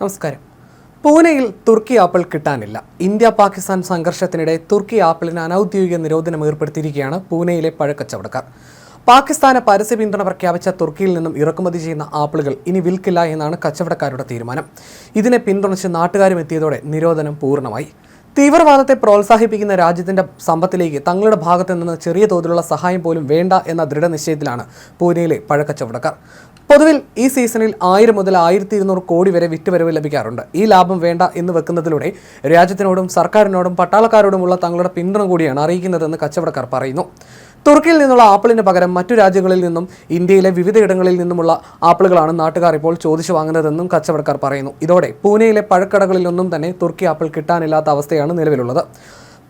നമസ്കാരം. പൂനെയിൽ തുർക്കി ആപ്പിൾ കിട്ടാനില്ല. ഇന്ത്യ പാകിസ്ഥാൻ സംഘർഷത്തിനിടെ തുർക്കി ആപ്പിളിന് അനൌദ്യോഗിക നിരോധനം ഏർപ്പെടുത്തിയിരിക്കുകയാണ് പൂനെയിലെ പഴക്കച്ചവടക്കാർ. പാകിസ്ഥാന് പരസ്യ പിന്തുണ പ്രഖ്യാപിച്ച തുർക്കിയിൽ നിന്നും ഇറക്കുമതി ചെയ്യുന്ന ആപ്പിളുകൾ ഇനി വിൽക്കില്ല എന്നാണ് കച്ചവടക്കാരുടെ തീരുമാനം. ഇതിനെ പിന്തുണച്ച് നാട്ടുകാരും എത്തിയതോടെ നിരോധനം പൂർണമായി. തീവ്രവാദത്തെ പ്രോത്സാഹിപ്പിക്കുന്ന രാജ്യത്തിന്റെ സമ്പത്തിലേക്ക് തങ്ങളുടെ ഭാഗത്തു നിന്ന് ചെറിയ തോതിലുള്ള സഹായം പോലും വേണ്ട എന്ന ദൃഢനിശ്ചയത്തിലാണ് പൂനെയിലെ പഴക്കച്ചവടക്കാർ. പൊതുവിൽ ഈ സീസണിൽ ആയിരം മുതൽ ആയിരത്തി ഇരുന്നൂറ് കോടി വരെ വിറ്റുവരവ് ലഭിക്കാറുണ്ട്. ഈ ലാഭം വേണ്ട എന്ന് വെക്കുന്നതിലൂടെ രാജ്യത്തിനോടും സർക്കാരിനോടും പട്ടാളക്കാരോടുമുള്ള തങ്ങളുടെ പിന്തുണ കൂടിയാണ് അറിയിക്കുന്നതെന്ന് കച്ചവടക്കാർ പറയുന്നു. തുർക്കിയിൽ നിന്നുള്ള ആപ്പിളിന് പകരം മറ്റു രാജ്യങ്ങളിൽ നിന്നും ഇന്ത്യയിലെ വിവിധയിടങ്ങളിൽ നിന്നുമുള്ള ആപ്പിളുകളാണ് നാട്ടുകാർ ഇപ്പോൾ ചോദിച്ചു വാങ്ങുന്നതെന്നും കച്ചവടക്കാർ പറയുന്നു. ഇതോടെ പൂനെയിലെ പഴക്കടകളിലൊന്നും തന്നെ തുർക്കി ആപ്പിൾ കിട്ടാനില്ലാത്ത അവസ്ഥയാണ് നിലവിലുള്ളത്.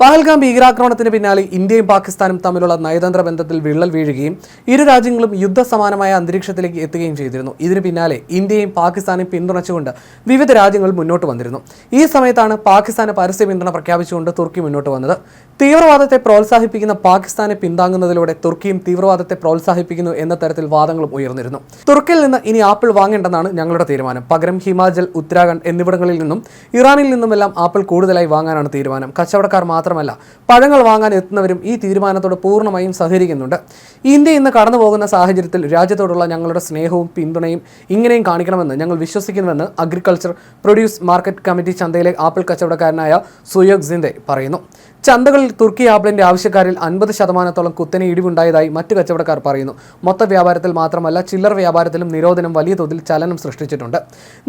പഹൽഗാം ഭീകരാക്രമണത്തിന് പിന്നാലെ ഇന്ത്യയും പാകിസ്ഥാനും തമ്മിലുള്ള നയതന്ത്ര ബന്ധത്തിൽ വിള്ളൽ വീഴുകയും ഇരു രാജ്യങ്ങളും യുദ്ധസമാനമായ അന്തരീക്ഷത്തിലേക്ക് എത്തുകയും ചെയ്തിരുന്നു. ഇതിന് പിന്നാലെ ഇന്ത്യയും പാകിസ്ഥാനും പിന്തുണച്ചുകൊണ്ട് വിവിധ രാജ്യങ്ങൾ മുന്നോട്ട് വന്നിരുന്നു. ഈ സമയത്താണ് പാകിസ്ഥാന് പരസ്യ പിന്തുണ പ്രഖ്യാപിച്ചുകൊണ്ട് തുർക്കി മുന്നോട്ട് വന്നത്. തീവ്രവാദത്തെ പ്രോത്സാഹിപ്പിക്കുന്ന പാകിസ്ഥാനെ പിന്താങ്ങുന്നതിലൂടെ തുർക്കിയും തീവ്രവാദത്തെ പ്രോത്സാഹിപ്പിക്കുന്നു എന്ന തരത്തിൽ വാദങ്ങളും ഉയർന്നിരുന്നു. തുർക്കിയിൽ നിന്ന് ഇനി ആപ്പിൾ വാങ്ങേണ്ടെന്നാണ് ഞങ്ങളുടെ തീരുമാനം. പകരം ഹിമാചൽ ഉത്തരാഖണ്ഡ് എന്നിവിടങ്ങളിൽ നിന്നും ഇറാനിൽ നിന്നുമെല്ലാം ആപ്പിൾ കൂടുതലായി വാങ്ങാനാണ് തീരുമാനം. കച്ചവടക്കാർ മാത്രമല്ല പഴങ്ങൾ വാങ്ങാൻ എത്തുന്നവരും ഈ തീരുമാനത്തോട് പൂർണമായും സഹകരിക്കുന്നുണ്ട്. ഇന്ത്യ ഇന്ന് കടന്നു പോകുന്ന സാഹചര്യത്തിൽ രാജ്യത്തോടുള്ള ഞങ്ങളുടെ സ്നേഹവും പിന്തുണയും ഇങ്ങനെയും കാണിക്കണമെന്ന് ഞങ്ങൾ വിശ്വസിക്കുന്നുവെന്ന് അഗ്രികൾച്ചർ പ്രൊഡ്യൂസ് മാർക്കറ്റ് കമ്മിറ്റി ചന്തയിലെ ആപ്പിൾ കച്ചവടക്കാരനായ സുയോഗ് സിന്ദെ പറയുന്നു. ചന്തകളിൽ തുർക്കി ആപ്പിളിന്റെ ആവശ്യക്കാരിൽ അൻപത് ശതമാനത്തോളം കുത്തനെ ഇടിവുണ്ടായതായി മറ്റു കച്ചവടക്കാർ പറയുന്നു. മൊത്ത വ്യാപാരത്തിൽ മാത്രമല്ല ചില്ലറ വ്യാപാരത്തിലും നിരോധനം വലിയ തോതിൽ ചലനം സൃഷ്ടിച്ചിട്ടുണ്ട്.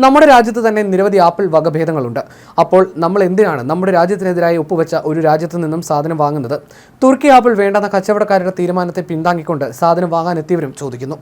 നമ്മുടെ രാജ്യത്ത് തന്നെ നിരവധി ആപ്പിൾ വകഭേദങ്ങളുണ്ട്. അപ്പോൾ നമ്മൾ എന്തിനാണ് നമ്മുടെ രാജ്യത്തിനെതിരായി ഒപ്പുവെച്ച ഒരു രാജ്യത്തു നിന്നും സാധനം വാങ്ങുന്നത്? തുർക്കി ആപ്പിൾ വേണ്ടെന്ന കച്ചവടക്കാരുടെ തീരുമാനത്തെ പിന്താങ്ങിക്കൊണ്ട് സാധനം വാങ്ങാനെത്തിയവരും ചോദിക്കുന്നു.